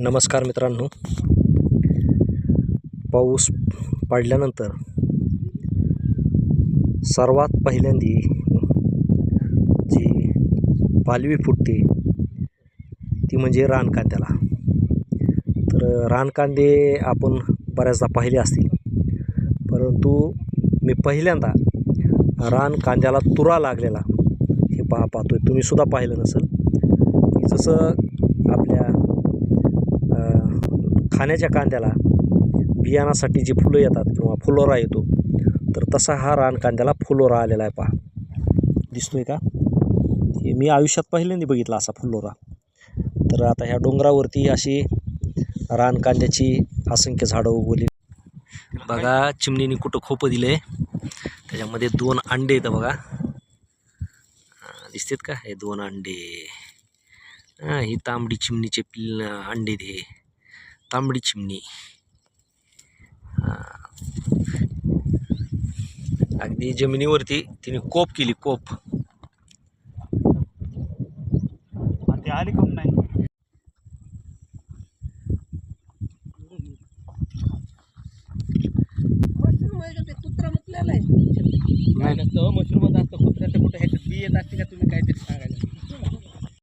नमस्कार मित्रांनो. पाऊस पडल्यानंतर सर्वात पहिल्यांदी जी पालवी फुटते ती म्हणजे रानकांद्याला. तर रानकांदे आपण बऱ्याचदा पाहिले असतील. परंतु मी पहिल्यांदा रानकांद्याला तुरा लागलेला हे पहा पाहतोय तुम्ही सुद्धा पाहिलं नसेल. की जसं खाण्याच्या कांद्याला बियाणासाठी जी फुलं येतात किंवा फुलोरा येतो तर तसा हा रान कांद्याला फुलोरा आलेला आहे पहा. दिसतोय का? हे मी आयुष्यात पहिल्यांदा बघितला असा फुलोरा. तर आता ह्या डोंगरावरती अशी रान कांद्याची असंख्य झाडं उगवली. बघा चिमणीने कुठं खोपं दिले त्याच्यामध्ये दोन अंडे येतं बघा. दिसतात दिसतेत का? हे दोन अंडे. ही तांबडी चिमणीचे पिल अंडे दे तांबडी चिमणी. अगदी जमिनीवरती तिने कोप केली कोप. ते आली कम नाही? मशरूम आहे का ते कुत्रा मुतलेला आहे. नाही नसतं मशरूमच असतं कुत्र्याचं कुठं ह्याच्यात बी येत असते का तुम्ही काहीतरी सांगायला?